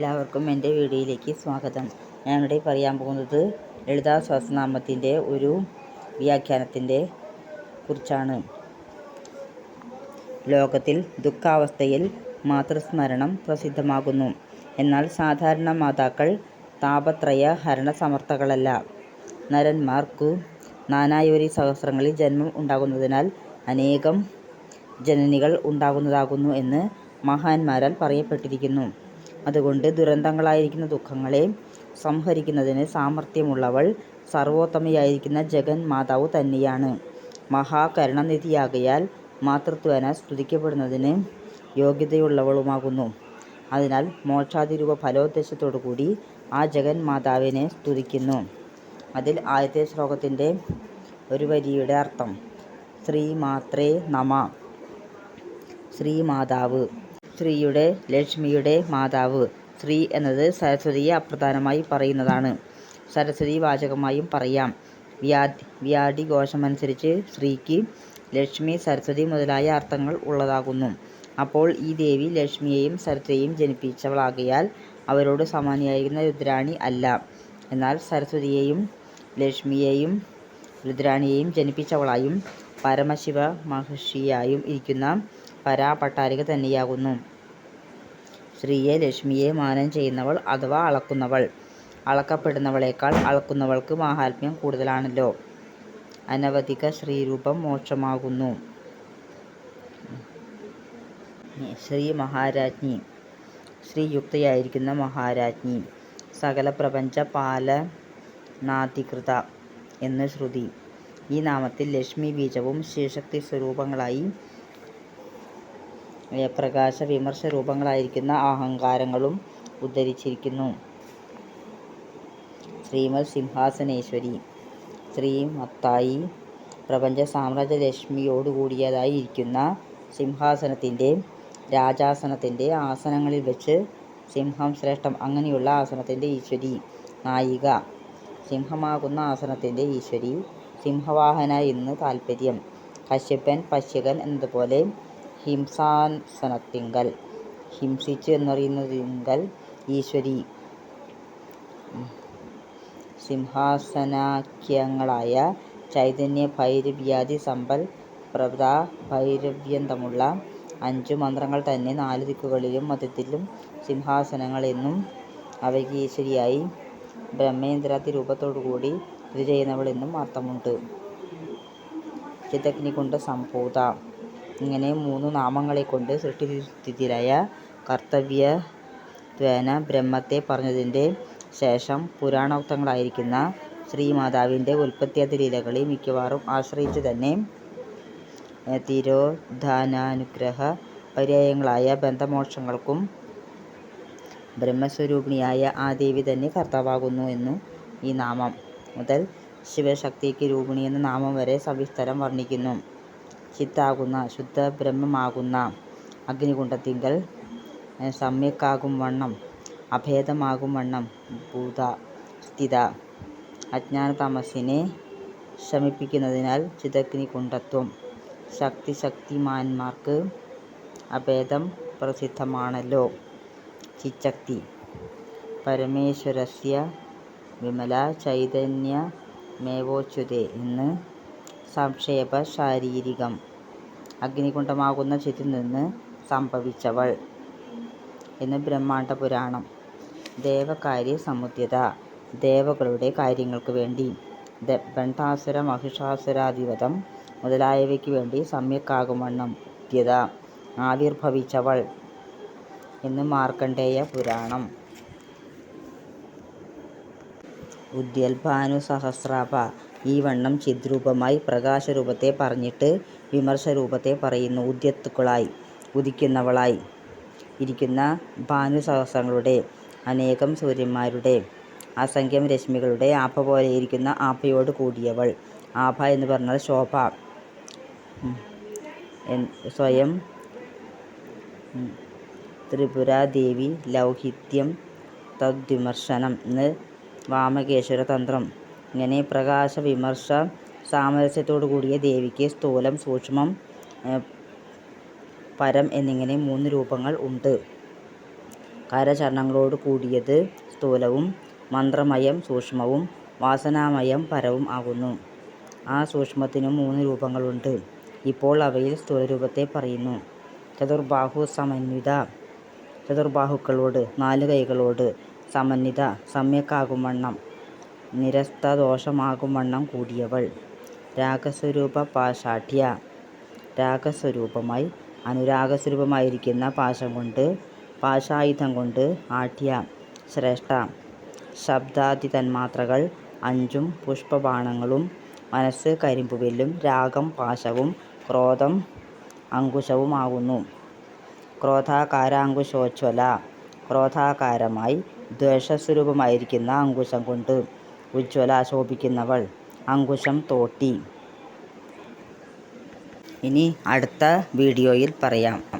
എല്ലാവർക്കും എന്റെ വീഡിയോയിലേക്ക് സ്വാഗതം. ഞാനിവിടെ പറയാൻ പോകുന്നത് ലളിതാ സഹസ്രനാമത്തിന്റെ ഒരു വ്യാഖ്യാനത്തിന്റെ കുറിച്ചാണ്. ലോകത്തിൽ ദുഃഖാവസ്ഥയിൽ മാതൃസ്മരണം പ്രസിദ്ധമാകുന്നു. എന്നാൽ സാധാരണ മാതാക്കൾ താപത്രയ ഹരണസമർത്ഥകളല്ല. നരന്മാർക്കു നാനായൊരി സഹസ്രങ്ങളിൽ ജന്മം ഉണ്ടാകുന്നതിനാൽ അനേകം ജനനികൾ ഉണ്ടാകുന്നതാകുന്നു എന്ന് മഹാന്മാരാൽ പറയപ്പെട്ടിരിക്കുന്നു. അതുകൊണ്ട് ദുരന്തങ്ങളായിരിക്കുന്ന ദുഃഖങ്ങളെ സംഹരിക്കുന്നതിന് സാമർഥ്യമുള്ളവൾ സർവോത്തമയായിരിക്കുന്ന ജഗൻ മാതാവ് തന്നെയാണ്. മഹാകരുണനിധിയാകയാൽ മാതൃത്വേന സ്തുതിക്കപ്പെടുന്നതിന് യോഗ്യതയുള്ളവളുമാകുന്നു. അതിനാൽ മോക്ഷാതിരൂപ ഫലോദ്ദേശത്തോടുകൂടി ആ ജഗൻ മാതാവിനെ സ്തുതിക്കുന്നു. അതിൽ ആദ്യത്തെ ശ്ലോകത്തിന്റെ ഒരു വരിയുടെ അർത്ഥം ശ്രീ മാത്രേ നമ ശ്രീമാതാവ് ശ്രീയുടെ ലക്ഷ്മിയുടെ മാതാവ് സ്ത്രീ എന്നത് സരസ്വതിയെ അപ്രധാനമായി പറയുന്നതാണ്. സരസ്വതി വാചകമായും പറയാം. വ്യാധി വ്യാധി ഘോഷമനുസരിച്ച് സ്ത്രീക്ക് ലക്ഷ്മി, സരസ്വതി മുതലായ അർത്ഥങ്ങൾ ഉള്ളതാകുന്നു. അപ്പോൾ ഈ ദേവി ലക്ഷ്മിയെയും സരസ്വതിയെയും ജനിപ്പിച്ചവളാകയാൽ അവരോട് സമാനിയായിരുന്ന രുദ്രാണി അല്ല. എന്നാൽ സരസ്വതിയെയും ലക്ഷ്മിയെയും രുദ്രാണിയെയും ജനിപ്പിച്ചവളായും പരമശിവ മഹർഷിയായും ഇരിക്കുന്ന പരാഭട്ടാരിക തന്നെയാകുന്നു. സ്ത്രീയെ ലക്ഷ്മിയെ മാനം ചെയ്യുന്നവൾ അഥവാ അളക്കുന്നവൾ. അളക്കപ്പെടുന്നവളേക്കാൾ അളക്കുന്നവൾക്ക് മാഹാത്മ്യം കൂടുതലാണല്ലോ. അനവധിക സ്ത്രീരൂപം മോക്ഷമാകുന്നു. ശ്രീ മഹാരാജ്ഞി ശ്രീയുക്തയായിരിക്കുന്ന മഹാരാജ്ഞി. സകല പ്രപഞ്ച പാലനാധികൃത എന്ന് ശ്രുതി. ഈ നാമത്തിൽ ലക്ഷ്മി ബീജവും ശിവശക്തിസ്വരൂപങ്ങളായി പ്രകാശ വിമർശ രൂപങ്ങളായിരിക്കുന്ന അഹങ്കാരങ്ങളും ഉദ്ധരിച്ചിരിക്കുന്നു. ശ്രീമത് സിംഹാസനേശ്വരി ശ്രീ ശ്രീമത്തായി പ്രപഞ്ച സാമ്രാജ്യ ലക്ഷ്മിയോടുകൂടിയതായി ഇരിക്കുന്ന സിംഹാസനത്തിന്റെ രാജാസനത്തിന്റെ ആസനങ്ങളിൽ വെച്ച് സിംഹം ശ്രേഷ്ഠം അങ്ങനെയുള്ള ആസനത്തിന്റെ ഈശ്വരി. നായിക സിംഹമാകുന്ന ആസനത്തിന്റെ ഈശ്വരി. സിംഹവാഹന എന്ന് താൽപര്യം. കശ്യപൻ പശ്യകൻ എന്നതുപോലെ ഹിംസാസനത്തിങ്കൽ ഹിംസിച്ചു എന്നറിയുന്നതിങ്കൽ ഈശ്വരി. സിംഹാസനാഖ്യങ്ങളായ ചൈതന്യ ഭൈരവ്യാദി സമ്പൽ പ്രദാ ഭൈരവ്യന്തമുള്ള അഞ്ചു മന്ത്രങ്ങൾ തന്നെ നാല് ദിക്കുകളിലും മധ്യത്തിലും സിംഹാസനങ്ങളെന്നും അവയ്ക്ക് ഈശ്വരിയായി ബ്രഹ്മേന്ദ്രാതി രൂപത്തോടുകൂടി സ്ഥിതി ചെയ്യുന്നവൾ എന്നും അർത്ഥമുണ്ട്. കൊണ്ട് സംഭൂത ഇങ്ങനെ മൂന്നു നാമങ്ങളെക്കൊണ്ട് സൃഷ്ടിസ്ഥിതിലയ കർത്തവ്യത്വേന ബ്രഹ്മത്തെ പറഞ്ഞതിന്റെ ശേഷം പുരാണോക്തങ്ങളായിരിക്കുന്ന ശ്രീമാതാവിന്റെ ഉൽപ്പത്തിയാദി ലീലകളെ മിക്കവാറും ആശ്രയിച്ച് തന്നെ തിരോധാനാനുഗ്രഹ പര്യായങ്ങളായ ബന്ധമോക്ഷങ്ങൾക്കും ബ്രഹ്മസ്വരൂപിണിയായ ആ ദേവി തന്നെ കർത്താവാകുന്നു എന്നു ഈ നാമം മുതൽ ശിവശക്തിക്ക് രൂപിണി എന്ന നാമം വരെ സവിസ്തരം വർണിക്കുന്നു. ചിത്താകുന്ന ശുദ്ധബ്രഹ്മമാകുന്ന വണ്ണം അഭേദമാകും വണ്ണം ഭൂത സ്ഥിത അജ്ഞാന തമസിനെ ശമിപ്പിക്കുന്നതിനാൽ ചിതഗ്നികുണ്ഡത്വം ശക്തി ശക്തിമാന്മാർക്ക് അഭേദം പ്രസിദ്ധമാണല്ലോ. ചിച്ചക്തി പരമേശ്വരസ്യ വിമല ചൈതന്യമേവോച്യുതേ എന്ന് സംക്ഷേപശാരീരികം. അഗ്നികുണ്ഡമാകുന്ന ചിത്തിൽ നിന്ന് സംഭവിച്ചവൾ എന്ന് ബ്രഹ്മാണ്ട പുരാണം. ദേവകാര്യ സമുദ്യത ദേവകളുടെ കാര്യങ്ങൾക്ക് വേണ്ടി. ദണ്ഡാസുര മഹിഷാസുരാധിപതം മുതലായവയ്ക്ക് വേണ്ടി സമ്യക്കാകുമണ്ണം ഉദ്യത ആവിർഭവിച്ചവൾ എന്ന് മാർക്കണ്ഡേയ പുരാണം. ഉദ്യൽഭാനുസഹസ്രാഭ ഈ വണ്ണം ചിദ്രൂപമായി പ്രകാശരൂപത്തെ പറഞ്ഞിട്ട് വിമർശരൂപത്തെ പറയുന്നു. ഉദ്യത്തുക്കളായി ഉദിക്കുന്നവളായി ഇരിക്കുന്ന ഭാനുസഹസ്രങ്ങളുടെ അനേകം സൂര്യന്മാരുടെ അസംഖ്യം രശ്മികളുടെ ആപ്പ പോലെ ഇരിക്കുന്ന ആഭയോടു കൂടിയവൾ. ആഭ എന്ന് പറഞ്ഞാൽ ശോഭ. സ്വയം ത്രിപുരാദേവി ലൗഹിത്യം തദ്വിമർശനം എന്ന് വാമകേശ്വര തന്ത്രം. ഇങ്ങനെ വിമർശ സാമരസ്യത്തോടുകൂടിയ ദേവിക്ക് സ്ഥൂലം, സൂക്ഷ്മം, പരം എന്നിങ്ങനെ മൂന്ന് രൂപങ്ങൾ ഉണ്ട്. കരചരണങ്ങളോട് കൂടിയത് സ്ഥൂലവും മന്ത്രമയം സൂക്ഷ്മവും വാസനാമയം പരവും ആകുന്നു. ആ സൂക്ഷ്മത്തിനും മൂന്ന് രൂപങ്ങളുണ്ട്. ഇപ്പോൾ അവയിൽ സ്ഥൂലരൂപത്തെ പറയുന്നു. ചതുർബാഹു സമന്വിത ചതുർബാഹുക്കളോട് നാല് കൈകളോട് സമന്വിത സമ്യക്കാകുംവണ്ണം നിരസ്തദോഷമാകുംവണ്ണം കൂടിയവൾ. രാഗസ്വരൂപ പാശാഠ്യ രാഗസ്വരൂപമായി അനുരാഗസ്വരൂപമായിരിക്കുന്ന പാശം കൊണ്ട് പാശായുധം കൊണ്ട് ആഠ്യ ശ്രേഷ്ഠ. ശബ്ദാദി തന്മാത്രകൾ അഞ്ചും പുഷ്പബാണങ്ങളും മനസ്സ് കരിമ്പുവില്ലും രാഗം പാശവും ക്രോധം അങ്കുശവുമാകുന്നു ക്രോധാകാരാങ്കുശോജ്വല ക്രോധാകാരമായി ദ്വേഷസ്വരൂപമായിരിക്കുന്ന അങ്കുശം കൊണ്ട് ഉജ്ജ്വല ശോഭിക്കുന്നവൾ. അങ്കുശം തോട്ടി. ഇനി അടുത്ത വീഡിയോയിൽ പറയാം.